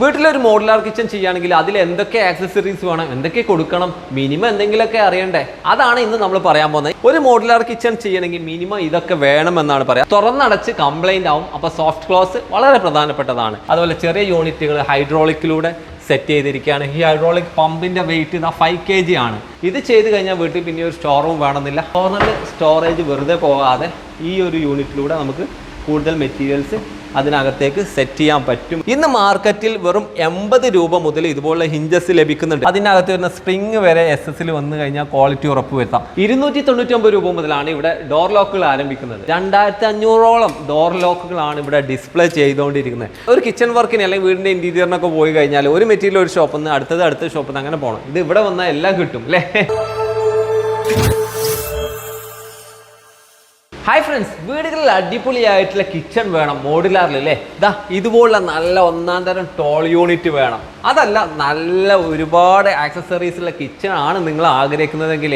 വീട്ടിലൊരു modular kitchen ചെയ്യുകയാണെങ്കിൽ അതിൽ എന്തൊക്കെ ആക്സസറീസ് വേണം എന്തൊക്കെ കൊടുക്കണം മിനിമം എന്തെങ്കിലുമൊക്കെ അറിയണ്ടേ? അതാണ് ഇന്ന് നമ്മൾ പറയാൻ പോകുന്നത്. ഒരു മോഡുലാർ കിച്ചൺ ചെയ്യണമെങ്കിൽ മിനിമം ഇതൊക്കെ വേണമെന്നാണ് പറയാം. തുറന്നടച്ച് കംപ്ലൈന്റ് ആവും. അപ്പോൾ സോഫ്റ്റ് ക്ലോസ് വളരെ പ്രധാനപ്പെട്ടതാണ്. അതുപോലെ ചെറിയ യൂണിറ്റുകൾ ഹൈഡ്രോളിക്കിലൂടെ സെറ്റ് ചെയ്തിരിക്കുകയാണ്. ഈ ഹൈഡ്രോളിക് പമ്പിന്റെ വെയിറ്റ് ഇതാ ഫൈവ് കെ ജി ആണ്. ഇത് ചെയ്ത് കഴിഞ്ഞാൽ വീട്ടിൽ പിന്നെ ഒരു സ്റ്റോർ റൂം വേണമെന്നില്ല. കോർണറിൽ സ്റ്റോറേജ് വെറുതെ പോകാതെ ഈ ഒരു യൂണിറ്റിലൂടെ നമുക്ക് കൂടുതൽ മെറ്റീരിയൽസ് അതിനകത്തേക്ക് സെറ്റ് ചെയ്യാൻ പറ്റും. ഇന്ന് മാർക്കറ്റിൽ വെറും എൺപത് രൂപ മുതൽ ഇതുപോലുള്ള ഹിഞ്ചസ് ലഭിക്കുന്നുണ്ട്. അതിനകത്ത് വരുന്ന സ്പ്രിങ് വരെ എസ് എസിൽ വന്നു കഴിഞ്ഞാൽ ക്വാളിറ്റി ഉറപ്പ് വരുത്താം ഇരുന്നൂറ്റി തൊണ്ണൂറ്റി ഒമ്പത് രൂപ മുതലാണ് ഇവിടെ ഡോർ ലോക്കുകൾ ആരംഭിക്കുന്നത്. രണ്ടായിരത്തി അഞ്ഞൂറോളം ഡോർ ലോക്കുകളാണ് ഇവിടെ ഡിസ്പ്ലേ ചെയ്തുകൊണ്ടിരിക്കുന്നത്. ഒരു കിച്ചൺ വർക്കിന് അല്ലെങ്കിൽ വീടിന്റെ ഇന്റീരിയറിനൊക്കെ പോയി കഴിഞ്ഞാൽ ഒരു മെറ്റീരിയൽ ഒരു ഷോപ്പിൽ നിന്ന് അടുത്തത് അടുത്ത ഷോപ്പിൽ നിന്ന് അങ്ങനെ പോകണം ഇത് ഇവിടെ വന്നാൽ എല്ലാം കിട്ടും അല്ലേ? ഹായ് ഫ്രണ്ട്സ് വീടുകളിൽ അടിപൊളിയായിട്ടുള്ള കിച്ചൺ വേണം മോഡുലാറിൽ അല്ലേ? ഇതാ ഇതുപോലുള്ള നല്ല ഒന്നാം തരം ടോൾ യൂണിറ്റ് വേണം. അതല്ല നല്ല ഒരുപാട് ആക്സസറീസ് ഉള്ള കിച്ചൺ ആണ് നിങ്ങൾ ആഗ്രഹിക്കുന്നതെങ്കിൽ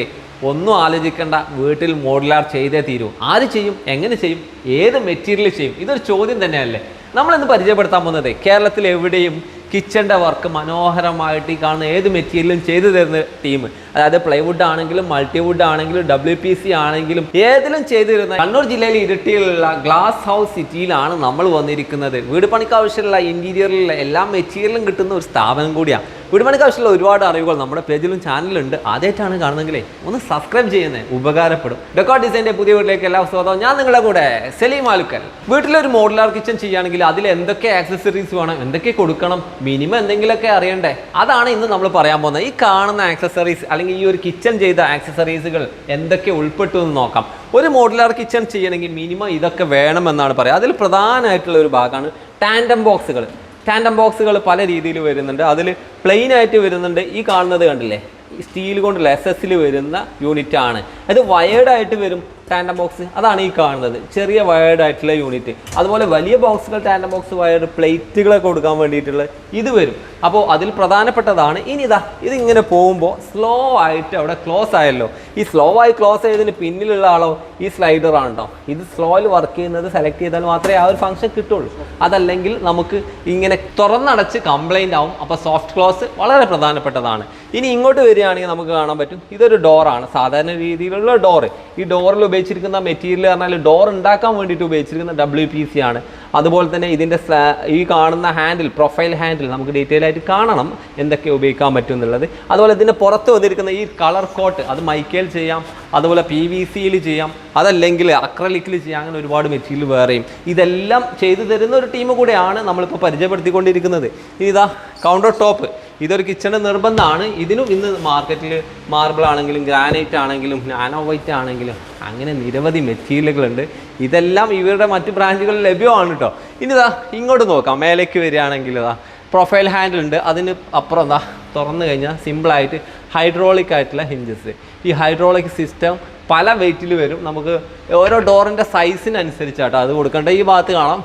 ഒന്നും ആലോചിക്കേണ്ട വീട്ടിൽ മോഡുലാർ ചെയ്തേ തീരൂ. ആര് ചെയ്യും എങ്ങനെ ചെയ്യും ഏത് മെറ്റീരിയൽ ചെയ്യും ഇതൊരു ചോദ്യം തന്നെയല്ലേ? നമ്മളിന്ന് പരിചയപ്പെടുത്താൻ പോകുന്നത് കേരളത്തിൽ എവിടെയും കിച്ചന്റെ വർക്ക് മനോഹരമായിട്ട് ഈ കാണുന്ന ഏത് മെറ്റീരിയലും ചെയ്തു തരുന്ന ടീം അതായത് പ്ലൈവുഡ് ആണെങ്കിലും മൾട്ടിവുഡ് ആണെങ്കിലും ഡബ്ല്യു പി സി ആണെങ്കിലും ഏതിലും ചെയ്തിരുന്ന കണ്ണൂർ ജില്ലയിൽ ഇരിട്ടിയിലുള്ള ഗ്ലാസ് ഹൗസ് സിറ്റിയിലാണ് നമ്മൾ വന്നിരിക്കുന്നത്. വീട് പണിക്ക് ആവശ്യമുള്ള ഇന്റീരിയറിലുള്ള എല്ലാ മെറ്റീരിയലും കിട്ടുന്ന ഒരു സ്ഥാപനം കൂടിയാണ്. വീട് പണിക്ക് ആവശ്യമുള്ള ഒരുപാട് അറിവുകൾ നമ്മുടെ പേജിലും ചാനലുണ്ട് ആദ്യമായിട്ടാണ് കാണുന്നതെങ്കിലേ ഒന്ന് സബ്സ്ക്രൈബ് ചെയ്യുന്നത് ഉപകാരപ്പെടും. ഡെക്കോ ഡിസൈന്റെ പുതിയ വീട്ടിലേക്ക് എല്ലാ സ്വാഗതവും. ഞാൻ നിങ്ങളുടെ കൂടെ സെലീം ആലുക്കൽ. വീട്ടിലൊരു മോഡുലാർ കിച്ചൺ ചെയ്യുകയാണെങ്കിൽ അതിൽ എന്തൊക്കെ ആക്സസറീസ് വേണം എന്തൊക്കെ കൊടുക്കണം മിനിമം എന്തെങ്കിലുമൊക്കെ അറിയണ്ടേ? അതാണ് ഇന്ന് നമ്മൾ പറയാൻ പോകുന്നത്. ഈ കാണുന്ന ആക്സസറീസ് അല്ലെങ്കിൽ ഈ ഒരു കിച്ചൺ ചെയ്ത ആക്സസറീസുകൾ എന്തൊക്കെ ഉൾപ്പെട്ടു എന്ന് നോക്കാം. ഒരു മോഡുലാർ കിച്ചൺ ചെയ്യണമെങ്കിൽ മിനിമം ഇതൊക്കെ വേണമെന്നാണ് പറയുക. അതിൽ പ്രധാനമായിട്ടുള്ള ഒരു ഭാഗമാണ് ടാൻഡം ബോക്സുകൾ ടാൻഡം ബോക്സുകൾ പല രീതിയിൽ വരുന്നുണ്ട്. അതിൽ പ്ലെയിൻ ആയിട്ട് വരുന്നുണ്ട്. ഈ കാണുന്നത് കണ്ടില്ലേ? സ്റ്റീൽ കൊണ്ടുള്ള എസ് എസ്സിൽ വരുന്ന യൂണിറ്റ് ആണ്. അത് വയേർഡായിട്ട് വരും ടാൻഡം ബോക്സ് അതാണ് ഈ കാണുന്നത്. ചെറിയ വയേർഡ് ആയിട്ടുള്ള യൂണിറ്റ് അതുപോലെ വലിയ ബോക്സുകൾ ടാൻഡം ബോക്സ് വയർഡ് പ്ലേറ്റുകളൊക്കെ കൊടുക്കാൻ വേണ്ടിയിട്ടുള്ള ഇത് വരും. അപ്പോൾ അതിൽ പ്രധാനപ്പെട്ടതാണ് ഇനി ഇതാ ഇതിങ്ങനെ പോകുമ്പോൾ സ്ലോ ആയിട്ട് അവിടെ ക്ലോസ് ആയല്ലോ. ഈ സ്ലോ ആയി ക്ലോസ് ചെയ്തതിന് പിന്നിലുള്ള ആളോ ഈ സ്ലൈഡർ ആണ് ഇത് സ്ലോയിൽ വർക്ക് ചെയ്യുന്നത് സെലക്ട് ചെയ്താൽ മാത്രമേ ആ ഒരു ഫംഗ്ഷൻ കിട്ടുള്ളൂ. അതല്ലെങ്കിൽ നമുക്ക് ഇങ്ങനെ തുറന്നടച്ച് കംപ്ലൈന്റ് ആവും. അപ്പോൾ സോഫ്റ്റ് ക്ലോസ് വളരെ പ്രധാനപ്പെട്ടതാണ്. ഇനി ഇങ്ങോട്ട് വരികയാണെങ്കിൽ നമുക്ക് കാണാൻ പറ്റും. ഇതൊരു ഡോറാണ് സാധാരണ രീതിയിലുള്ള ഡോറ് ഈ ഡോറിൽ ഉപയോഗിച്ചിരിക്കുന്ന മെറ്റീരിയൽ പറഞ്ഞാൽ ഡോർ ഉണ്ടാക്കാൻ വേണ്ടിയിട്ട് ഉപയോഗിച്ചിരിക്കുന്ന ഡബ്ല്യു പി സി ആണ്. അതുപോലെ തന്നെ ഇതിന്റെ ഈ കാണുന്ന ഹാൻഡിൽ പ്രൊഫൈൽ ഹാൻഡിൽ നമുക്ക് ഡീറ്റെയിൽ ആയിട്ട് കാണണം എന്തൊക്കെ ഉപയോഗിക്കാൻ പറ്റും എന്നുള്ളത്. അതുപോലെ ഇതിന്റെ പുറത്ത് വന്നിരിക്കുന്ന ഈ കളർ കോട്ട് അത് മൈക്കേൽ ചെയ്യാം. അതുപോലെ പി വി സിയിൽ ചെയ്യാം. അതല്ലെങ്കിൽ അക്രലിക്കിൽ ചെയ്യാം. അങ്ങനെ ഒരുപാട് മെറ്റീരിയൽ വേറെയും. ഇതെല്ലാം ചെയ്തു തരുന്ന ഒരു ടീം കൂടെയാണ് നമ്മളിപ്പോൾ പരിചയപ്പെടുത്തിക്കൊണ്ടിരിക്കുന്നത്. ഇതാ കൗണ്ടർ ടോപ്പ് ഇതൊരു കിച്ചണിന്റെ നിർബന്ധമാണ്. ഇതിനും ഇന്ന് മാർക്കറ്റിൽ മാർബിൾ ആണെങ്കിലും ഗ്രാനൈറ്റ് ആണെങ്കിലും നാനോ വൈറ്റ് ആണെങ്കിലും അങ്ങനെ നിരവധി മെറ്റീരിയലുകളുണ്ട്. ഇതെല്ലാം ഇവരുടെ മറ്റ് ബ്രാൻഡുകളിൽ ലഭ്യമാണ് കേട്ടോ ഇനി ഇതാ ഇങ്ങോട്ട് നോക്കാം. മേലേക്ക് വരികയാണെങ്കിൽ ഇതാ പ്രൊഫൈൽ ഹാൻഡിൽ ഉണ്ട്. അതിന് അപ്പുറം എന്താ തുറന്നു കഴിഞ്ഞാൽ സിമ്പിളായിട്ട് ഹൈഡ്രോളിക് ആയിട്ടുള്ള ഹിഞ്ചസ് ഈ ഹൈഡ്രോളിക് സിസ്റ്റം പല വെയിറ്റിൽ വരും. നമുക്ക് ഓരോ ഡോറിന്റെ സൈസിനനുസരിച്ചാട്ടോ അത് കൊടുക്കേണ്ട ഈ ഭാഗത്ത് കാണാം.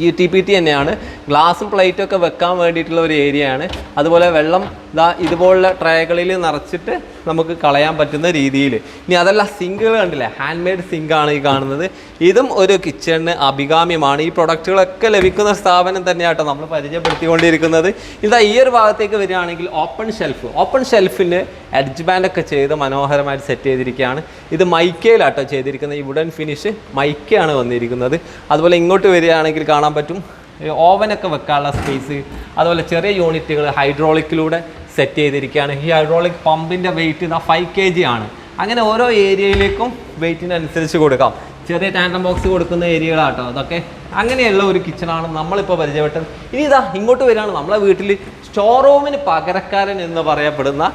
ജി ടി പി ടി തന്നെയാണ്. ഗ്ലാസും പ്ലേറ്റും ഒക്കെ വെക്കാൻ വേണ്ടിയിട്ടുള്ള ഒരു ഏരിയയാണ് അതുപോലെ വെള്ളം ഇതാ ഇതുപോലുള്ള ട്രേകളിൽ നിറച്ചിട്ട് നമുക്ക് കളയാൻ പറ്റുന്ന രീതിയിൽ. ഇനി അതല്ല സിങ്കുകൾ കണ്ടില്ലേ? ഹാൻഡ് മെയ്ഡ് സിങ്കാണ് ഈ കാണുന്നത്. ഇതും ഒരു കിച്ചണിന് അഭികാമ്യമാണ്. ഈ പ്രൊഡക്റ്റുകളൊക്കെ ലഭിക്കുന്ന സ്ഥാപനം തന്നെയാട്ടോ നമ്മൾ പരിചയപ്പെടുത്തിക്കൊണ്ടിരിക്കുന്നത്. ഇതാ ഈ ഒരു ഭാഗത്തേക്ക് വരികയാണെങ്കിൽ ഓപ്പൺ ഷെൽഫ് ഓപ്പൺ ഷെൽഫിന് എഡ്ജ് ബാൻഡ് ഒക്കെ ചെയ്ത് മനോഹരമായിട്ട് സെറ്റ് ചെയ്തിരിക്കുകയാണ്. ഇത് മൈക്കയിലാട്ടോ ചെയ്തിരിക്കുന്നത്. ഈ വുഡൻ ഫിനിഷ് മൈക്കയാണ് വന്നിരിക്കുന്നത്. അതുപോലെ ഇങ്ങോട്ട് വരികയാണെങ്കിൽ കാണാൻ പറ്റും. ഓവനൊക്കെ വെക്കാനുള്ള സ്പേസ് അതുപോലെ ചെറിയ യൂണിറ്റുകൾ ഹൈഡ്രോളിക്കിലൂടെ സെറ്റ് ചെയ്തിരിക്കുകയാണ്. ഈ ഹൈഡ്രോളിക് പമ്പിന്റെ വെയിറ്റ് ഇതാ ഫൈവ് കെ ജി ആണ്. അങ്ങനെ ഓരോ ഏരിയയിലേക്കും വെയിറ്റിനനുസരിച്ച് കൊടുക്കാം. ചെറിയ ടാൻഡം ബോക്സ് കൊടുക്കുന്ന ഏരിയകളാട്ടോ അതൊക്കെ. അങ്ങനെയുള്ള ഒരു കിച്ചണാണ് നമ്മളിപ്പോൾ പരിചയപ്പെട്ടത്. ഇനി ഇതാ ഇങ്ങോട്ട് വരികയാണ്. നമ്മളെ വീട്ടിൽ സ്റ്റോർ റൂമിന് പകരക്കാരൻ എന്ന് പറയപ്പെടുന്ന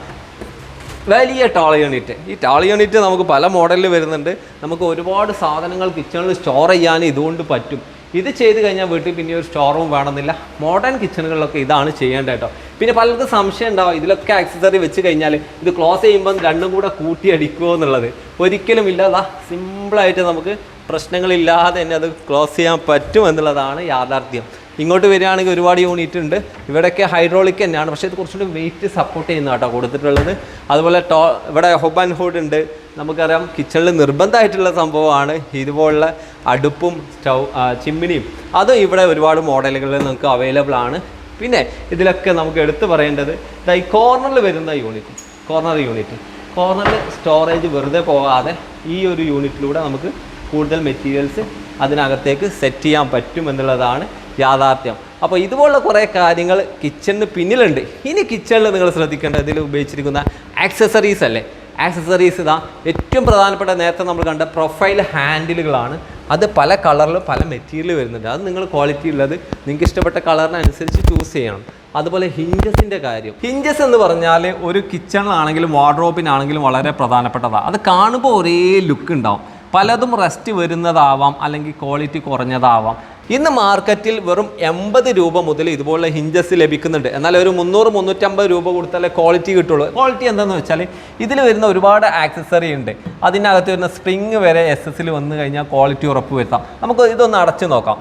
വലിയ ടാൾ യൂണിറ്റ് ഈ ടാൾ യൂണിറ്റ് നമുക്ക് പല മോഡലിൽ വരുന്നുണ്ട്. നമുക്ക് ഒരുപാട് സാധനങ്ങൾ കിച്ചണിൽ സ്റ്റോർ ചെയ്യാൻ ഇതുകൊണ്ട് പറ്റും. ഇത് ചെയ്ത് കഴിഞ്ഞാൽ വീട്ടിൽ പിന്നെ ഒരു സ്റ്റോർ റൂം വേണമെന്നില്ല. മോഡേൺ കിച്ചണുകളിലൊക്കെ ഇതാണ് ചെയ്യേണ്ടത് കേട്ടോ. പിന്നെ പലർക്കും സംശയം ഉണ്ടാവും. ഇതിലൊക്കെ ആക്സസറി വെച്ച് കഴിഞ്ഞാൽ ഇത് ക്ലോസ് ചെയ്യുമ്പം രണ്ടും കൂടെ കൂട്ടി അടിക്കുമോ എന്നുള്ളത്. ഒരിക്കലും ഇല്ല. അതാ സിമ്പിളായിട്ട് നമുക്ക് പ്രശ്നങ്ങളില്ലാതെ തന്നെ അത് ക്ലോസ് ചെയ്യാൻ പറ്റും എന്നുള്ളതാണ് യാഥാർത്ഥ്യം. ഇങ്ങോട്ട് വരികയാണെങ്കിൽ ഒരുപാട് യൂണിറ്റ് ഉണ്ട്. ഇവിടെയൊക്കെ ഹൈഡ്രോളിക് തന്നെയാണ്. പക്ഷേ ഇത് കുറച്ചുകൂടി വെയിറ്റ് സപ്പോർട്ട് ചെയ്യുന്ന കേട്ടോ കൊടുത്തിട്ടുള്ളത്. അതുപോലെ ടോ ഇവിടെ ഹോബ് ആൻഡ് ഹുഡ് ഉണ്ട്. നമുക്കറിയാം കിച്ചണിൽ നിർബന്ധമായിട്ടുള്ള സംഭവമാണ്. ഇതുപോലുള്ള അടുപ്പും സ്റ്റൗ ചിമ്മിനിയും. അതും ഇവിടെ ഒരുപാട് മോഡലുകളിൽ നമുക്ക് അവൈലബിൾ ആണ്. പിന്നെ ഇതിലൊക്കെ നമുക്ക് എടുത്തു പറയേണ്ടത് ഈ കോർണറിൽ വരുന്ന യൂണിറ്റ് കോർണർ യൂണിറ്റ് കോർണറിൽ സ്റ്റോറേജ് വെറുതെ പോകാതെ ഈ ഒരു യൂണിറ്റിലൂടെ നമുക്ക് കൂടുതൽ മെറ്റീരിയൽസ് അതിനകത്തേക്ക് സെറ്റ് ചെയ്യാൻ പറ്റും എന്നുള്ളതാണ് യാഥാർത്ഥ്യം. അപ്പോൾ ഇതുപോലുള്ള കുറേ കാര്യങ്ങൾ കിച്ചണിന് പിന്നിലുണ്ട്. ഇനി കിച്ചണിൽ നിങ്ങൾ ശ്രദ്ധിക്കേണ്ട ഇതിൽ ഉപയോഗിച്ചിരിക്കുന്ന ആക്സസറീസ് അല്ലേ? ആക്സസറീസ് ഇതാ ഏറ്റവും പ്രധാനപ്പെട്ട നേരത്തെ നമ്മൾ കണ്ട പ്രൊഫൈൽ ഹാൻഡിലുകളാണ് അത് പല കളറിലും പല മെറ്റീരിയൽ വരുന്നുണ്ട്. അത് നിങ്ങൾ ക്വാളിറ്റി ഉള്ളത് നിങ്ങൾക്ക് ഇഷ്ടപ്പെട്ട കളറിനനുസരിച്ച് ചൂസ് ചെയ്യണം. അതുപോലെ ഹിഞ്ചസിന്റെ കാര്യം. ഹിഞ്ചസ് എന്ന് പറഞ്ഞാൽ ഒരു കിച്ചണിലാണെങ്കിലും വാർഡ്രോബിനാണെങ്കിലും വളരെ പ്രധാനപ്പെട്ടതാണ് അത് കാണുമ്പോൾ ഒരേ ലുക്ക് ഉണ്ടാവും. പലതും റെസ്റ്റ് വരുന്നതാവാം അല്ലെങ്കിൽ ക്വാളിറ്റി കുറഞ്ഞതാവാം. ഇന്ന് മാർക്കറ്റിൽ വെറും എൺപത് രൂപ മുതൽ ഇതുപോലുള്ള ഹിഞ്ചസ് ലഭിക്കുന്നുണ്ട്. എന്നാൽ ഒരു മുന്നൂറ് മുന്നൂറ്റമ്പത് രൂപ കൊടുത്താലേ ക്വാളിറ്റി കിട്ടുള്ളൂ. ക്വാളിറ്റി എന്താണെന്ന് വെച്ചാൽ ഇതിൽ വരുന്ന ഒരുപാട് ആക്സസറി ഉണ്ട്. അതിനകത്ത് വരുന്ന സ്പ്രിങ് വരെ എസ് എസിൽ വന്നു കഴിഞ്ഞാൽ ക്വാളിറ്റി ഉറപ്പ് വരുത്താം. നമുക്ക് ഇതൊന്ന് അടച്ചു നോക്കാം.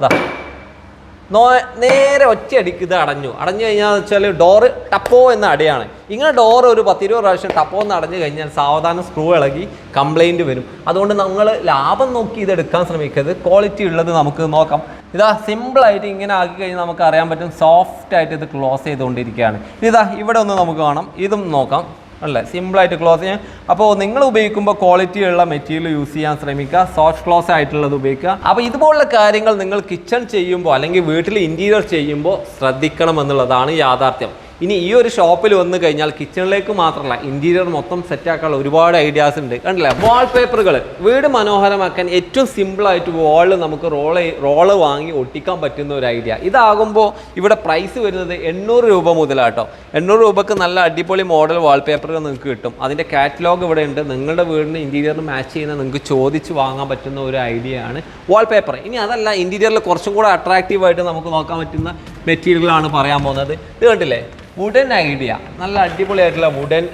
നേരെ ഒറ്റയടിക്ക് ഇത് അടഞ്ഞു. അടഞ്ഞു കഴിഞ്ഞാൽ വെച്ചാൽ ഡോറ് ടപ്പോ എന്ന അടയാണ്. ഇങ്ങനെ ഡോറ് ഒരു പത്തിരുപത് പ്രാവശ്യം ടപ്പോ എന്ന് അടഞ്ഞു കഴിഞ്ഞാൽ സാവധാനം സ്ക്രൂ ഇളകി കംപ്ലൈന്റ് വരും. അതുകൊണ്ട് നമ്മൾ ലാഭം നോക്കി ഇത് എടുക്കാൻ ശ്രമിക്കരുത്. ക്വാളിറ്റി ഉള്ളത് നമുക്ക് നോക്കാം. ഇതാ സിമ്പിളായിട്ട് ഇങ്ങനെ ആക്കി കഴിഞ്ഞാൽ നമുക്ക് അറിയാൻ പറ്റും. സോഫ്റ്റ് ആയിട്ട് ഇത് ക്ലോസ് ചെയ്തുകൊണ്ടിരിക്കുകയാണ്. ഇതാ ഇവിടെ ഒന്ന് നമുക്ക് കാണാം. ഇതും നോക്കാം. അല്ലേ? സിമ്പിളായിട്ട് ക്ലോസ് ചെയ്യാം. അപ്പോൾ നിങ്ങൾ ഉപയോഗിക്കുമ്പോൾ ക്വാളിറ്റി ഉള്ള മെറ്റീരിയൽ യൂസ് ചെയ്യാൻ ശ്രമിക്കുക. സോഫ്റ്റ് ക്ലോസ് ആയിട്ടുള്ളത് ഉപയോഗിക്കുക. അപ്പോൾ ഇതുപോലുള്ള കാര്യങ്ങൾ നിങ്ങൾ കിച്ചൺ ചെയ്യുമ്പോൾ അല്ലെങ്കിൽ വീട്ടിൽ ഇന്റീരിയർ ചെയ്യുമ്പോൾ ശ്രദ്ധിക്കണം എന്നുള്ളതാണ് യാഥാർത്ഥ്യം. ഇനി ഈ ഒരു ഷോപ്പിൽ വന്നു കഴിഞ്ഞാൽ കിച്ചണിലേക്ക് മാത്രമല്ല ഇന്റീരിയർ മൊത്തം സെറ്റ് ആക്കാനുള്ള ഒരുപാട് ഐഡിയാസ് ഉണ്ട്. കണ്ടില്ലേ? വാൾ പേപ്പറുകൾ വീട് മനോഹരമാക്കാൻ ഏറ്റവും സിമ്പിളായിട്ട് വാളിൽ നമുക്ക് റോൾ റോൾ വാങ്ങി ഒട്ടിക്കാൻ പറ്റുന്ന ഒരു ഐഡിയ ഇതാകുമ്പോൾ ഇവിടെ പ്രൈസ് വരുന്നത് എണ്ണൂറ് രൂപ മുതലാട്ടോ. എണ്ണൂറ് രൂപക്ക് നല്ല അടിപൊളി മോഡൽ വാൾ പേപ്പറുകൾ നിങ്ങൾക്ക് കിട്ടും. അതിന്റെ കാറ്റലോഗ് ഇവിടെ ഉണ്ട്. നിങ്ങളുടെ വീടിന് ഇന്റീരിയറിന് മാച്ച് ചെയ്യുന്ന നിങ്ങൾക്ക് ചോദിച്ച് വാങ്ങാൻ പറ്റുന്ന ഒരു ഐഡിയ ആണ് വാൾ പേപ്പർ ഇനി അതല്ല ഇന്റീരിയറിൽ കുറച്ചും കൂടെ അട്രാക്റ്റീവായിട്ട് നമുക്ക് നോക്കാൻ പറ്റുന്ന മെറ്റീരിയലുകളാണ് പറയാൻ പോകുന്നത്. ഇത് കണ്ടില്ലേ? വുഡൻ ഐഡിയ നല്ല അടിപൊളിയായിട്ടുള്ള വുഡൻ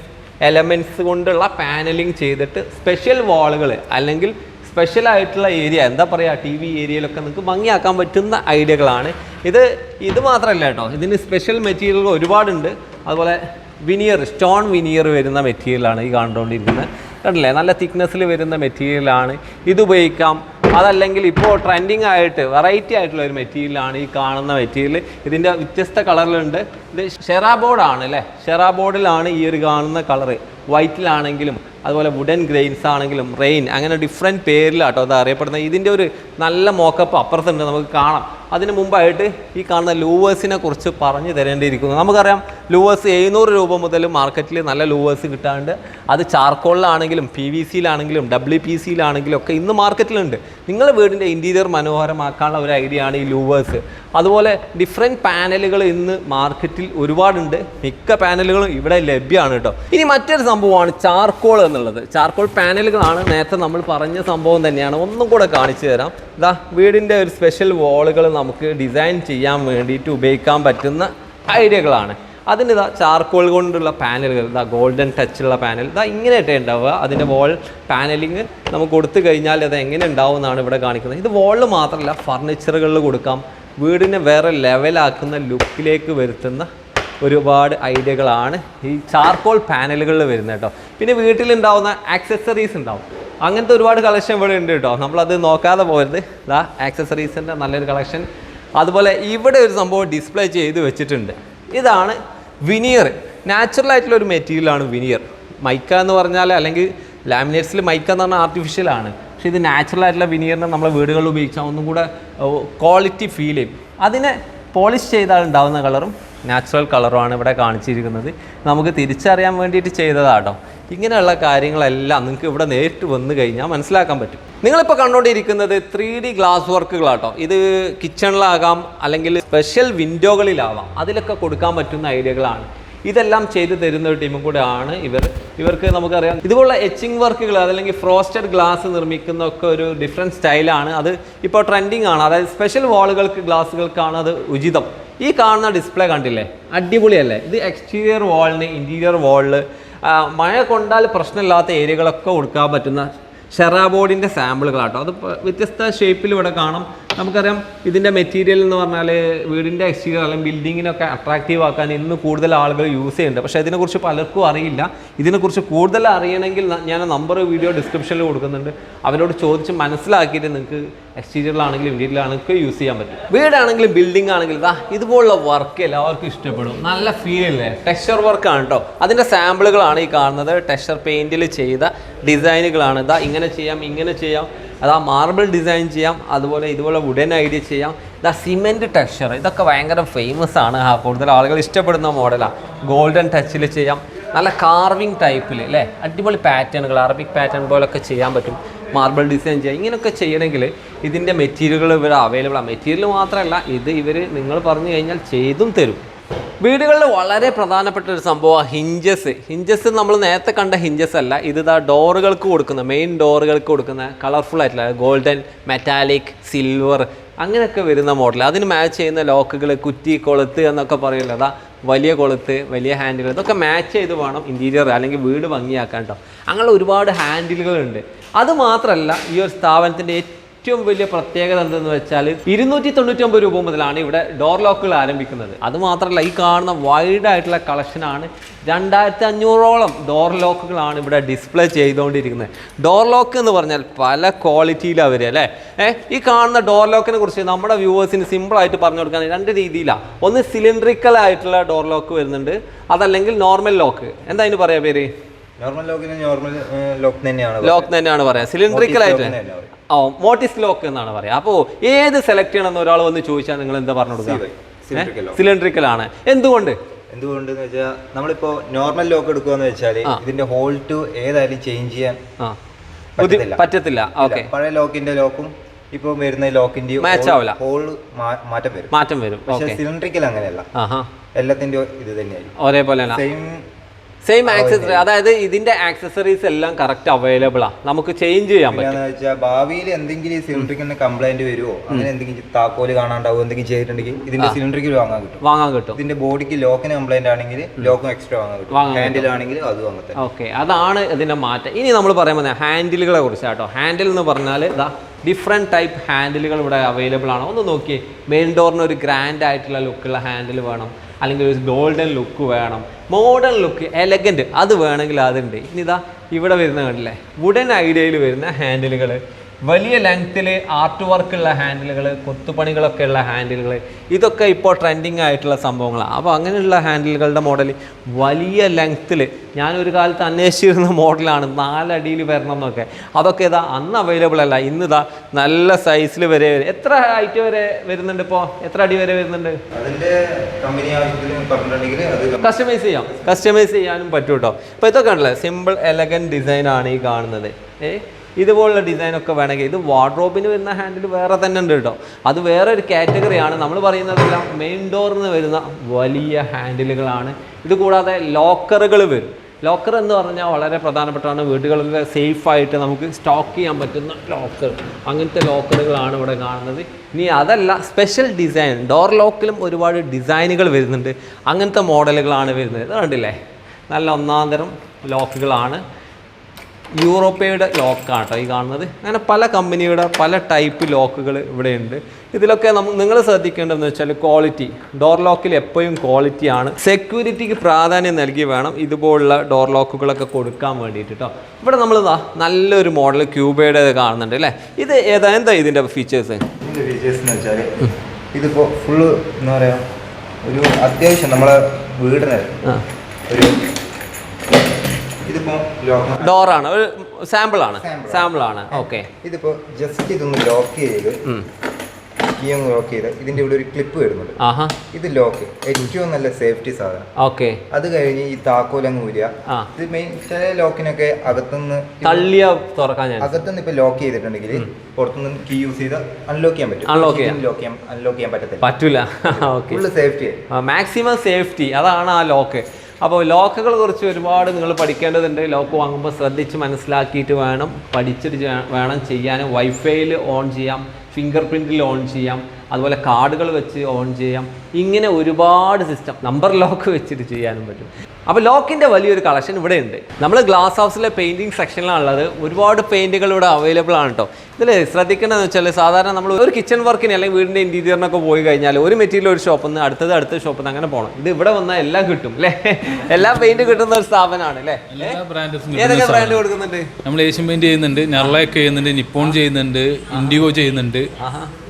എലമെന്റ്സ് കൊണ്ടുള്ള പാനലിങ് ചെയ്തിട്ട് സ്പെഷ്യൽ വാളുകൾ അല്ലെങ്കിൽ സ്പെഷ്യൽ ആയിട്ടുള്ള ഏരിയ എന്താ പറയുക ടി വി ഏരിയയിലൊക്കെ നിങ്ങൾക്ക് ഭംഗിയാക്കാൻ പറ്റുന്ന ഐഡിയകളാണ് ഇത് ഇത് മാത്രമല്ല കേട്ടോ. ഇതിന് സ്പെഷ്യൽ മെറ്റീരിയലുകൾ ഒരുപാടുണ്ട്. അതുപോലെ വിനിയർ സ്റ്റോൺ വിനിയർ വരുന്ന മെറ്റീരിയലാണ് ഈ കണ്ടുകൊണ്ടിരിക്കുന്നത്. കണ്ടില്ലേ? നല്ല തിക്നെസ്സിൽ വരുന്ന മെറ്റീരിയലാണ് ഇത് ഉപയോഗിക്കാം. അതല്ലെങ്കിൽ ഇപ്പോൾ ട്രെൻഡിങ് ആയിട്ട് വെറൈറ്റി ആയിട്ടുള്ള ഒരു മെറ്റീരിയലാണ് ഈ കാണുന്ന മെറ്റീരിയൽ ഇതിന്റെ വ്യത്യസ്ത കളറിലുണ്ട് ഇത് ഷെറാ ബോർഡാണ് അല്ലേ? ഷെറാ ബോർഡിലാണ് ഈ ഒരു കാണുന്ന കളറ് വൈറ്റിലാണെങ്കിലും അതുപോലെ വുഡൻ ഗ്രെയിൻസ് ആണെങ്കിലും റെയിൻ അങ്ങനെ ഡിഫറെന്റ് പേരിലാട്ടോ അത് അറിയപ്പെടുന്നത്. ഇതിന്റെ ഒരു നല്ല മോക്കപ്പ് അപ്പുറത്തുണ്ട് നമുക്ക് കാണാം. അതിന് മുമ്പായിട്ട് ഈ കാണുന്ന ലൂവേഴ്സിനെ കുറിച്ച് പറഞ്ഞു തരേണ്ടിയിരിക്കുന്നു. നമുക്കറിയാം ലൂവേഴ്സ് എഴുന്നൂറ് രൂപ മുതൽ മാർക്കറ്റിൽ നല്ല ലൂവേഴ്സ് കിട്ടാണ്ട് അത് ചാർക്കോളിലാണെങ്കിലും പി വി സിയിലാണെങ്കിലും ഡബ്ല്യു പി സിയിലാണെങ്കിലും ഒക്കെ ഇന്ന് മാർക്കറ്റിലുണ്ട്. നിങ്ങളുടെ വീടിന്റെ ഇന്റീരിയർ മനോഹരമാക്കാനുള്ള ഒരു ഐഡിയ ആണ് ഈ ലൂവേഴ്സ്. അതുപോലെ ഡിഫറെന്റ് പാനലുകൾ ഇന്ന് മാർക്കറ്റിൽ ഒരുപാടുണ്ട്. മിക്ക പാനലുകളും ഇവിടെ ലഭ്യമാണ് കേട്ടോ. ഇനി മറ്റൊരു സംഭവമാണ് ചാർക്കോൾ എന്നുള്ളത്. ചാർക്കോൾ പാനലുകളാണ് നേരത്തെ നമ്മൾ പറഞ്ഞ സംഭവം തന്നെയാണ്. ഒന്നും കൂടെ കാണിച്ചു തരാം. ഇതാ വീടിന്റെ ഒരു സ്പെഷ്യൽ വാളുകൾ നമുക്ക് ഡിസൈൻ ചെയ്യാൻ വേണ്ടിയിട്ട് ഉപയോഗിക്കാൻ പറ്റുന്ന ഐഡിയകളാണ് അതിന് ഇതാ ചാർക്കോൾ കൊണ്ടുള്ള പാനലുകൾ ഇതാ ഗോൾഡൻ ടച്ചുള്ള പാനൽ ഇതാ ഇങ്ങനെയായിട്ടേ ഉണ്ടാവുക. അതിന്റെ വോൾ പാനലിങ് നമുക്ക് കൊടുത്തു കഴിഞ്ഞാൽ അത് എങ്ങനെ ഉണ്ടാവും എന്നാണ് ഇവിടെ കാണിക്കുന്നത്. ഇത് വോളിൽ മാത്രമല്ല ഫർണിച്ചറുകളിൽ കൊടുക്കാം. വീടിനെ വേറെ ലെവലാക്കുന്ന ലുക്കിലേക്ക് വരുത്തുന്ന ഒരുപാട് ഐഡിയകളാണ് ഈ ചാർക്കോൾ പാനലുകളിൽ വരുന്നത് കേട്ടോ. പിന്നെ വീട്ടിലുണ്ടാവുന്ന ആക്സസറീസ് ഉണ്ടാവും. അങ്ങനത്തെ ഒരുപാട് കളക്ഷൻ ഇവിടെ ഉണ്ട് കേട്ടോ. നമ്മളത് നോക്കാതെ പോകരുത്. ഇതാ ആക്സസറീസിന്റെ നല്ലൊരു കളക്ഷൻ അതുപോലെ ഇവിടെ ഒരു സംഭവം ഡിസ്പ്ലേ ചെയ്ത് വെച്ചിട്ടുണ്ട്. ഇതാണ് വിനിയർ നാച്ചുറൽ ആയിട്ടുള്ള ഒരു മെറ്റീരിയലാണ് വിനിയർ മൈക്ക എന്ന് പറഞ്ഞാൽ അല്ലെങ്കിൽ ലാമിനേറ്റ്സിൽ മൈക്ക എന്ന് പറഞ്ഞാൽ ആർട്ടിഫിഷ്യലാണ് പക്ഷെ ഇത് നാച്ചുറൽ ആയിട്ടുള്ള വിനിയറിനെ നമ്മളെ വീടുകളിൽ ഉപയോഗിച്ചാൽ ഒന്നും കൂടെ ക്വാളിറ്റി ഫീൽ ചെയ്യും. അതിനെ പോളിഷ് ചെയ്താൽ ഉണ്ടാകുന്ന കളറും നാച്ചുറൽ കളറുമാണ് ഇവിടെ കാണിച്ചിരിക്കുന്നത്. നമുക്ക് തിരിച്ചറിയാൻ വേണ്ടിയിട്ട് ചെയ്തതാട്ടോ. ഇങ്ങനെയുള്ള കാര്യങ്ങളെല്ലാം നിങ്ങൾക്ക് ഇവിടെ നേരിട്ട് വന്നു കഴിഞ്ഞാൽ മനസ്സിലാക്കാൻ പറ്റും. നിങ്ങളിപ്പോൾ കണ്ടുകൊണ്ടിരിക്കുന്നത് ത്രീ ഡി ഗ്ലാസ് വർക്കുകളാട്ടോ ഇത് കിച്ചണിലാകാം അല്ലെങ്കിൽ സ്പെഷ്യൽ വിൻഡോകളിലാവാം അതിലൊക്കെ കൊടുക്കാൻ പറ്റുന്ന ഐഡിയകളാണ്. ഇതെല്ലാം ചെയ്തു തരുന്ന ഒരു ടീമും കൂടെ ആണ് ഇവർ. ഇവർക്ക് നമുക്കറിയാം ഇതുപോലുള്ള എച്ചിങ് വർക്കുകൾ അതല്ലെങ്കിൽ ഫ്രോസ്റ്റഡ് ഗ്ലാസ് നിർമ്മിക്കുന്ന ഒക്കെ ഒരു ഡിഫറെന്റ് സ്റ്റൈലാണ്. അത് ഇപ്പോൾ ട്രെൻഡിങ് ആണ്. അതായത് സ്പെഷ്യൽ വാളുകൾക്ക് ഗ്ലാസ്സുകൾക്കാണ് അത് ഉചിതം. ഈ കാണുന്ന ഡിസ്പ്ലേ കണ്ടില്ലേ? അടിപൊളിയല്ലേ? ഇത് എക്സ്റ്റീരിയർ വാളിന് ഇന്റീരിയർ വാളിൽ മഴ കൊണ്ടാൽ പ്രശ്നമില്ലാത്ത ഏരിയകളൊക്കെ കൊടുക്കാൻ പറ്റുന്ന ഷെറാബോർഡിന്റെ സാമ്പിളുകളാട്ടോ. അത് വ്യത്യസ്ത ഷേപ്പിൽ ഇവിടെ കാണാം. നമുക്കറിയാം ഇതിന്റെ മെറ്റീരിയൽ എന്ന് പറഞ്ഞാൽ വീടിന്റെ എക്സ്റ്റീരിയർ അല്ലെങ്കിൽ ബിൽഡിങ്ങിനൊക്കെ അട്രാക്റ്റീവ് ആക്കാൻ ഇന്ന് കൂടുതൽ ആളുകൾ യൂസ് ചെയ്യുന്നുണ്ട്. പക്ഷേ ഇതിനെക്കുറിച്ച് പലർക്കും അറിയില്ല. ഇതിനെക്കുറിച്ച് കൂടുതൽ അറിയണമെങ്കിൽ ഞാൻ നമ്പർ വീഡിയോ ഡിസ്ക്രിപ്ഷനിൽ കൊടുക്കുന്നുണ്ട്. അവരോട് ചോദിച്ച് മനസ്സിലാക്കിയിട്ട് നിങ്ങൾക്ക് എക്സ്റ്റീരിയറിലാണെങ്കിലും ഇന്റീരിയറിലാണെങ്കിലും യൂസ് ചെയ്യാൻ പറ്റും. വീടാണെങ്കിലും ബിൽഡിംഗ് ആണെങ്കിലും ഇതാ ഇതുപോലുള്ള വർക്ക് എല്ലാവർക്കും ഇഷ്ടപ്പെടും. നല്ല ഫീൽ അല്ലേ? ടെക്സ്ചർ വർക്കാണ് കേട്ടോ അതിന്റെ സാമ്പിളുകളാണ് ഈ കാണുന്നത്. ടെക്സ്ചർ പെയിന്റിൽ ചെയ്ത ഡിസൈനുകളാണ് ഇതാ ഇങ്ങനെ ചെയ്യാം ഇങ്ങനെ ചെയ്യാം. അതാ മാർബിൾ ഡിസൈൻ ചെയ്യാം അതുപോലെ ഇതുപോലെ വുഡൻ ഐഡിയ ചെയ്യാം. ഇതാ സിമെന്റ് ടെക്സ്ചർ ഇതൊക്കെ ഭയങ്കര ഫേമസ് ആണ്. ആ കൂടുതൽ ആളുകൾ ഇഷ്ടപ്പെടുന്ന മോഡലാണ് ഗോൾഡൻ ടച്ചിൽ ചെയ്യാം. നല്ല കാർവിംഗ് ടൈപ്പിൽ അല്ലേ? അടിപൊളി പാറ്റേണുകൾ അറബിക് പാറ്റേൺ പോലൊക്കെ ചെയ്യാൻ പറ്റും. മാർബിൾ ഡിസൈൻ ചെയ്യാം. ഇങ്ങനെയൊക്കെ ചെയ്യണമെങ്കിൽ ഇതിന്റെ മെറ്റീരിയലുകൾ ഇവിടെ അവൈലബിൾ ആണ് മെറ്റീരിയൽ മാത്രമല്ല ഇത് ഇവർ നിങ്ങൾ പറഞ്ഞു കഴിഞ്ഞാൽ ചെയ്തും തരും. വീടുകളിൽ വളരെ പ്രധാനപ്പെട്ട ഒരു സംഭവമാണ് ഹിഞ്ചസ് ഹിഞ്ചസ് നമ്മൾ നേരത്തെ കണ്ട ഹിഞ്ചസ് അല്ല. ഇത് ഇതാ ഡോറുകൾക്ക് കൊടുക്കുന്ന മെയിൻ ഡോറുകൾക്ക് കൊടുക്കുന്ന കളർഫുൾ ആയിട്ടുള്ള ഗോൾഡൻ മെറ്റാലിക് സിൽവർ അങ്ങനെയൊക്കെ വരുന്ന മോഡൽ അതിന് മാച്ച് ചെയ്യുന്ന ലോക്കുകൾ കുറ്റി കൊളുത്ത് എന്നൊക്കെ പറയുമല്ലോ അതാ വലിയ കൊളുത്ത് വലിയ ഹാൻഡിൽ ഇതൊക്കെ മാച്ച് ചെയ്ത് വേണം ഇന്റീരിയർ അല്ലെങ്കിൽ വീട് ഭംഗിയാക്കാൻ കേട്ടോ അങ്ങനെ ഒരുപാട് ഹാൻഡിലുകളുണ്ട് അത് മാത്രമല്ല ഈ ഒരു സ്ഥാപനത്തിന്റെ ഏറ്റവും വലിയ പ്രത്യേകത എന്തെന്ന് വെച്ചാൽ ഇരുന്നൂറ്റി തൊണ്ണൂറ്റി ഒമ്പത് രൂപ മുതലാണ് ഇവിടെ ഡോർ ലോക്കുകൾ ആരംഭിക്കുന്നത്. അത് മാത്രമല്ല ഈ കാണുന്ന വൈഡ് ആയിട്ടുള്ള കളക്ഷനാണ് രണ്ടായിരത്തി അഞ്ഞൂറോളം ഡോർ ലോക്കുകളാണ് ഇവിടെ ഡിസ്പ്ലേ ചെയ്തുകൊണ്ടിരിക്കുന്നത്. ഡോർ ലോക്ക് എന്ന് പറഞ്ഞാൽ പല ക്വാളിറ്റിയിലാണ് വരിക അല്ലേ? ഏഹ് ഈ കാണുന്ന ഡോർ ലോക്കിനെ കുറിച്ച് നമ്മുടെ വ്യൂവേഴ്സിന് സിമ്പിളായിട്ട് പറഞ്ഞു കൊടുക്കാൻ രണ്ട് രീതിയിലാണ് ഒന്ന് സിലിണ്ട്രിക്കൽ ആയിട്ടുള്ള ഡോർ ലോക്ക് വരുന്നുണ്ട് അതല്ലെങ്കിൽ നോർമൽ ലോക്ക് എന്താ അതിന് പറയാ പേര്? നോർമൽ ലോക്കിന് നോർമൽ ലോക്ക് തന്നെയാണ് ലോക്ക് തന്നെയാണ് പറയാ. സിലിണ്ട്രിക്കൽ ആയിട്ട്. മോട്ടിസ് ലോക്ക് എന്നാണ് പറയുക. അപ്പോൾ ഏത് സെലക്ട് ചെയ്യണമെന്ന് ഒരാൾ വന്ന് ചോദിച്ചാൽ നിങ്ങൾ എന്താ പറഞ്ഞു കൊടുക്കുക? സിലിണ്ടറിക്കൽ ആണ്. എന്തുകൊണ്ട്? എന്തുകൊണ്ടെന്ന് വെച്ചാൽ നമ്മളിപ്പോ നോർമൽ ലോക്ക് എടുക്കുകയെന്ന് വെച്ചാൽ ഇതിന്റെ ഹോൾ ടു ഏതായാലും ചേഞ്ച് ചെയ്യാൻ പറ്റത്തില്ല. ഓക്കെ. പഴയ ലോക്കിന്റെ ലോക്കും ഇപ്പൊ വരുന്ന ലോക്കിന്റെ മാച്ച് ആവില്ല. ഹോൾ മാറ്റം വരും. മാറ്റം വരും. പക്ഷെ സിലിണ്ടറിക്കൽ അങ്ങനെയല്ല. എല്ലാത്തിന്റെ ഇത് തന്നെയായിരിക്കും. ഒരേപോലെ സെയിം സെയിം ആക്സസറി അതായത് ഇതിന്റെ ആക്സസറീസ് എല്ലാം കറക്റ്റ് അവൈലബിൾ ആണ് നമുക്ക് ചേഞ്ച് ചെയ്യാൻ പറ്റും. ഭാവിയിൽ എന്തെങ്കിലും സിലിണ്ടറിക്കലിന് കംപ്ലൈന്റ് വരുമോ അങ്ങനെ എന്തെങ്കിലും താക്കോൽ കാണാണ്ടാവോ? എന്തെങ്കിലും ചെയ്തിട്ടുണ്ടെങ്കിൽ ഇതിന്റെ സിലിണ്ടറിക്ക് വാങ്ങാൻ കിട്ടും. വാങ്ങാൻ കിട്ടും. ഇതിന്റെ ബോഡിക്ക് ലോക്കിന് കംപ്ലൈന്റ് ആണെങ്കിൽ ലോക്കും എക്സ്ട്രാ വാങ്ങാൻ കിട്ടും. ഹാൻഡിൽ ആണെങ്കിൽ അതും അങ്ങനെ ഓക്കെ അതാണ് ഇതിന്റെ മാറ്റം. ഇനി നമ്മൾ പറയുമ്പോൾ ഹാൻഡിലുകളെ കുറിച്ച് കേട്ടോ. ഹാൻഡിൽ എന്ന് പറഞ്ഞാൽ ഇതാ ഡിഫറെന്റ് ടൈപ്പ് ഹാൻഡിലുകൾ ഇവിടെ അവൈലബിൾ ആണ്. ഒന്ന് നോക്കിയേ മെയിൻ ഡോറിന് ഒരു ഗ്രാൻഡ് ആയിട്ടുള്ള ലുക്കുള്ള ഹാൻഡിൽ വേണം. അല്ലെങ്കിൽ ഒരു ഗോൾഡൻ ലുക്ക് വേണം. മോഡേൺ ലുക്ക് എലഗന്റ് അത് വേണമെങ്കിൽ അതുണ്ട് ഇനി ഇതാ ഇവിടെ വരുന്ന കണ്ടില്ലേ? വുഡൻ ഐഡിയയിൽ വരുന്ന ഹാൻഡിലുകൾ വലിയ ലെങ്ത്തിൽ ആർട്ട് വർക്കുള്ള ഹാൻഡിലുകൾ കൊത്തുപണികളൊക്കെ ഉള്ള ഹാൻഡിലുകൾ ഇതൊക്കെ ഇപ്പോൾ ട്രെൻഡിങ് ആയിട്ടുള്ള സംഭവങ്ങളാണ് അപ്പോൾ അങ്ങനെയുള്ള ഹാൻഡിലുകളുടെ മോഡൽ വലിയ ലെങ്ത്തിൽ ഞാനൊരു കാലത്ത് അന്വേഷിച്ചിരുന്ന മോഡലാണ് നാലടിയിൽ വരണം എന്നൊക്കെ. അതൊക്കെ ഇതാ അന്ന് അവൈലബിൾ അല്ല ഇന്ന് ഇതാ നല്ല സൈസിൽ വരെ വരും. എത്ര ഹൈറ്റ് വരെ വരുന്നുണ്ട് ഇപ്പോൾ എത്ര അടി വരെ വരുന്നുണ്ട്? കസ്റ്റമൈസ് ചെയ്യാം. കസ്റ്റമൈസ് ചെയ്യാനും പറ്റും കേട്ടോ ഇപ്പോൾ ഇതൊക്കെ ഉണ്ടല്ലേ സിമ്പിൾ എലഗൻ ഡിസൈനാണ് ഈ കാണുന്നത്. ഏ? ഇതുപോലുള്ള ഡിസൈനൊക്കെ വേണമെങ്കിൽ ഇത് വാർഡ്രോബിന് വരുന്ന ഹാൻഡിൽ വേറെ തന്നെ ഉണ്ട് കേട്ടോ. അത് വേറെ ഒരു കാറ്റഗറിയാണ് നമ്മൾ പറയുന്നതെല്ലാം മെയിൻ ഡോറിന് വരുന്ന വലിയ ഹാൻഡിലുകളാണ് ഇത് കൂടാതെ ലോക്കറുകൾ വരും. ലോക്കർ എന്ന് പറഞ്ഞാൽ വളരെ പ്രധാനപ്പെട്ടാണ് വീടുകളിൽ സേഫായിട്ട് നമുക്ക് സ്റ്റോക്ക് ചെയ്യാൻ പറ്റുന്ന ലോക്കർ അങ്ങനത്തെ ലോക്കറുകളാണ് ഇവിടെ കാണുന്നത്. ഇനി അതല്ല സ്പെഷ്യൽ ഡിസൈൻ ഡോർ ലോക്കിലും ഒരുപാട് ഡിസൈനുകൾ വരുന്നുണ്ട്. അങ്ങനത്തെ മോഡലുകളാണ് വരുന്നത്. കണ്ടില്ലേ? നല്ല ഒന്നാം തരം ലോക്കുകളാണ് യൂറോപ്പയുടെ ലോക്കാണ് കേട്ടോ ഈ കാണുന്നത്. അങ്ങനെ പല കമ്പനിയുടെ പല ടൈപ്പ് ലോക്കുകൾ ഇവിടെയുണ്ട്. ഇതിലൊക്കെ നമ്മൾ നിങ്ങൾ ശ്രദ്ധിക്കേണ്ടതെന്ന് വെച്ചാൽ ക്വാളിറ്റി. ഡോർ ലോക്കിൽ എപ്പോഴും ക്വാളിറ്റിയാണ് സെക്യൂരിറ്റിക്ക് പ്രാധാന്യം നൽകി വേണം ഇതുപോലുള്ള ഡോർ ലോക്കുകളൊക്കെ കൊടുക്കാൻ വേണ്ടിയിട്ട് കേട്ടോ ഇവിടെ നമ്മൾ നല്ലൊരു മോഡൽ ക്യൂബയുടെ കാണുന്നുണ്ട് അല്ലേ? ഇത് ഏതാ? എന്താ ഇതിന്റെ ഫീച്ചേഴ്സ് ഇതിന്റെ ഫീച്ചേഴ്സ് എന്ന് വെച്ചാൽ ഇതിപ്പോൾ ഫുള്ള് എന്താ പറയുക ഒരു അത്യാവശ്യം നമ്മളെ വീടിന് ഒരു ഡോറാണ്. ഒരു സാമ്പിൾ ആണ് സാമ്പിൾ ആണ് ഓക്കെ. ഇതിപ്പോ ജസ്റ്റ് ഇതൊന്ന് ലോക്ക് ചെയ്ത് കീ ഒന്ന് ലോക്ക് ചെയ്ത് ഇതിന്റെ ഇവിടെ ഒരു ക്ലിപ്പ് വരുന്നുണ്ട്. ഇത് ലോക്ക്. ഏറ്റവും നല്ല സേഫ്റ്റി സാധനം. ഓക്കെ. അത് കഴിഞ്ഞ് ഈ താക്കോലങ്ങ് ഊരുക ആ. ഇത് മെയിൻ ചില ലോക്കിനൊക്കെ അകത്തുനിന്ന് തള്ളിയ തുറക്കാൻ അകത്തുനിന്ന് ഇപ്പൊ ലോക്ക് ചെയ്തിട്ടുണ്ടെങ്കിൽ പുറത്തുനിന്ന് കീ യൂസ് ചെയ്ത് അൺലോക്ക് ചെയ്യാൻ പറ്റും. അൺലോക്ക് ചെയ്യാം. ലോക്ക് ചെയ്യാൻ അൺലോക്ക് ചെയ്യാൻ പറ്റത്തില്ല. പറ്റൂല. ഫുള്ള് സേഫ്റ്റി മാക്സിമം സേഫ്റ്റി അതാണ് ആ ലോക്ക്. അപ്പോൾ ലോക്കുകളെ കുറിച്ച് ഒരുപാട് നിങ്ങൾ പഠിക്കേണ്ടതുണ്ട്. ലോക്ക് വാങ്ങുമ്പോൾ ശ്രദ്ധിച്ച് മനസ്സിലാക്കിയിട്ട് വേണം. പഠിച്ചിട്ട് വേണം ചെയ്യാൻ വൈഫൈയിൽ ഓൺ ചെയ്യാം. ഫിംഗർ പ്രിന്റിൽ ഓൺ ചെയ്യാം. അതുപോലെ കാർഡുകൾ വെച്ച് ഓൺ ചെയ്യാം. ഇങ്ങനെ ഒരുപാട് സിസ്റ്റം നമ്പർ ലോക്ക് വെച്ചിട്ട് ചെയ്യാനും പറ്റും. അപ്പോൾ ലോക്കിന്റെ വലിയൊരു കളക്ഷൻ ഇവിടെ ഉണ്ട് നമ്മൾ ഗ്ലാസ് ഹൗസിലെ പെയിന്റിങ് സെക്ഷനിലാണുള്ളത് ഒരുപാട് പെയിന്റുകൾ ഇവിടെ അവൈലബിൾ ആണ് കേട്ടോ ഇതിൽ ശ്രദ്ധിക്കേണ്ടതെന്ന് വെച്ചാൽ സാധാരണ നമ്മൾ ഒരു കിച്ചൺ വർക്കിന് അല്ലെങ്കിൽ വീടിന്റെ ഇന്റീരിയറിനൊക്കെ പോയി കഴിഞ്ഞാൽ ഒരു മെറ്റീരിയൽ ഒരു ഷോപ്പിൽ നിന്ന് അടുത്തത് അടുത്ത ഷോപ്പിൽ നിന്ന് അങ്ങനെ പോകണം ഇത് ഇവിടെ വന്നാൽ എല്ലാം കിട്ടും അല്ലേ എല്ലാ പെയിന്റ് കിട്ടുന്ന ഒരു സ്ഥാപനമാണ് അല്ലേ ഏതൊക്കെ ബ്രാൻഡ് കൊടുക്കുന്നുണ്ട്? നമ്മൾ ഏഷ്യൻ പെയിന്റ് ചെയ്യുന്നുണ്ട് നെർലയൊക്കെ ചെയ്യുന്നുണ്ട് നിപ്പോൺ ചെയ്യുന്നുണ്ട് ഇൻഡിഗോ ചെയ്യുന്നുണ്ട്.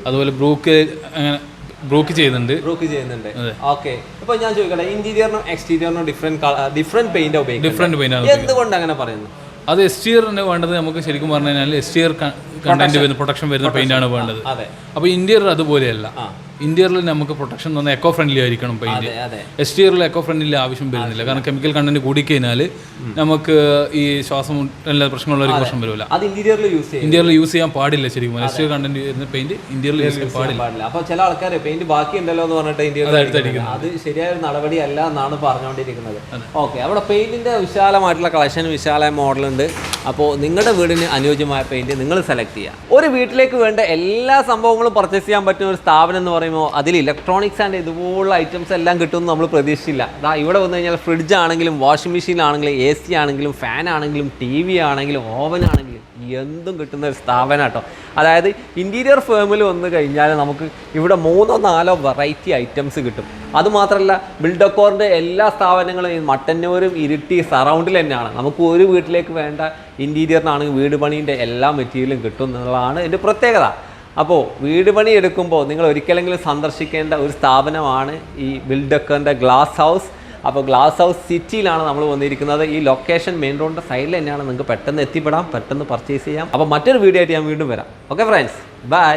അതുപോലെ ബ്രൂക്ക് അങ്ങനെ ബ്രൂക്ക് ചെയ്യുന്നുണ്ട്. ബ്രൂക്ക് ചെയ്യുന്നുണ്ട്. ഓക്കെ. ഇപ്പൊ ഞാൻ ചോദിക്കട്ടെ ഇന്റീരിയറിനും എക്സ്റ്റീരിയറിനും ഡിഫറെന്റ് ഡിഫറെന്റ് പെയിന്റ് ഉപയോഗിക്കുന്നത്? ഡിഫറെന്റ് പെയിന്റ് ആണ് എന്തുകൊണ്ട് അങ്ങനെ പറയുന്നു? അത് എസ് വേണ്ടത് നമുക്ക് ശരിക്കും പറഞ്ഞു കഴിഞ്ഞാൽ എസ് കണ്ടന്റ് വരുന്ന പ്രൊട്ടക്ഷൻ വരുന്ന പെയിന്റ് ആണ് വേണ്ടത്. അതെ. അപ്പോൾ ഇന്റീരിയർ അതുപോലെയല്ല. ഇന്റീരിയറിൽ നമുക്ക് പ്രൊട്ടക്ഷൻ തന്നെ എക്കോ ഫ്രണ്ട്ലി ആയിരിക്കണം പെയിന്റ് അതെ ടി ആറിൽ എക്കോ ഫ്രണ്ട്ലി ആവശ്യം വരുന്നില്ല. കാരണം കെമിക്കൽ കണ്ടന്റ് കൂടിക്കഴിഞ്ഞാൽ നമുക്ക് ഈ ശ്വാസം എല്ലാ പ്രശ്നമുള്ള ഒരു പ്രശ്നം വരില്ല ഇന്ത്യയിൽ യൂസ് ചെയ്യാൻ പാടില്ല ശരിക്കും. എസ് ടി കണ്ടന്റ് വരുന്ന പെയിന്റ് ഇന്ത്യയിൽ യൂസ് ചെയ്യാൻ പാടില്ല. അപ്പോൾ അപ്പൊ ചില ആൾക്കാർ പെയിന്റ് ബാക്കി ഉണ്ടല്ലോ എന്ന് പറഞ്ഞിട്ട് ഇന്ത്യയിൽ അത് ശരിയായ നടപടി അല്ല എന്നാണ് പറഞ്ഞുകൊണ്ടിരിക്കുന്നത്. ഓക്കെ അവിടെ പെയിന്റിന്റെ വിശാലമായിട്ടുള്ള കളക്ഷൻ വിശാലമായ മോഡലുണ്ട് അപ്പോൾ നിങ്ങളുടെ വീടിന് അനുയോജ്യമായ പെയിന്റ് നിങ്ങൾ സെലക്ട് ചെയ്യുക. ഒരു വീട്ടിലേക്ക് വേണ്ട എല്ലാ സംഭവങ്ങളും പർച്ചേസ് ചെയ്യാൻ പറ്റുന്ന ഒരു സ്ഥാപനം എന്ന് പറയുമ്പോൾ അതിൽ ഇലക്ട്രോണിക്സ് ആൻഡ് ഇതുപോലുള്ള ഐറ്റംസ് എല്ലാം കിട്ടുമെന്ന് നമ്മൾ പ്രതീക്ഷിച്ചില്ല. അതാ ഇവിടെ വന്നു കഴിഞ്ഞാൽ ഫ്രിഡ്ജ് ആണെങ്കിലും വാഷിംഗ് മെഷീൻ ആണെങ്കിലും എ സി ആണെങ്കിലും ഫാൻ ആണെങ്കിലും ടി വി ആണെങ്കിലും ഓവൻ ആണെങ്കിലും എന്തും കിട്ടുന്ന ഒരു സ്ഥാപനം കേട്ടോ. അതായത് ഇന്റീരിയർ ഫേമിൽ വന്നു കഴിഞ്ഞാൽ നമുക്ക് ഇവിടെ മൂന്നോ നാലോ വെറൈറ്റി ഐറ്റംസ് കിട്ടും. അതുമാത്രമല്ല ബിൽഡക്കോറിന്റെ എല്ലാ സ്ഥാപനങ്ങളും മട്ടന്നൂരും ഇരുട്ടി സറൗണ്ടിൽ തന്നെയാണ്. നമുക്ക് ഒരു വീട്ടിലേക്ക് വേണ്ട ഇന്റീരിയറിനാണെങ്കിൽ വീട് പണീന്റെ എല്ലാ മെറ്റീരിയലും കിട്ടും എന്നുള്ളതാണ് എന്റെ പ്രത്യേകത. അപ്പോൾ വീട് പണി എടുക്കുമ്പോൾ നിങ്ങൾ ഒരിക്കലെങ്കിലും സന്ദർശിക്കേണ്ട ഒരു സ്ഥാപനമാണ് ഈ ബിൽഡക്കറിന്റെ ഗ്ലാസ് ഹൗസ്. അപ്പോൾ ഗ്ലാസ് ഹൗസ് സിറ്റിയിലാണ് നമ്മൾ വന്നിരിക്കുന്നത്. ഈ ലൊക്കേഷൻ മെയിൻ റോഡിന്റെ സൈഡിൽ തന്നെയാണ് നിങ്ങൾക്ക് പെട്ടെന്ന് എത്തിപ്പെടാം പെട്ടെന്ന് പർച്ചേസ് ചെയ്യാം. അപ്പോൾ മറ്റൊരു വീഡിയോ ആയിട്ട് ഞാൻ വീണ്ടും വരാം. Okay friends bye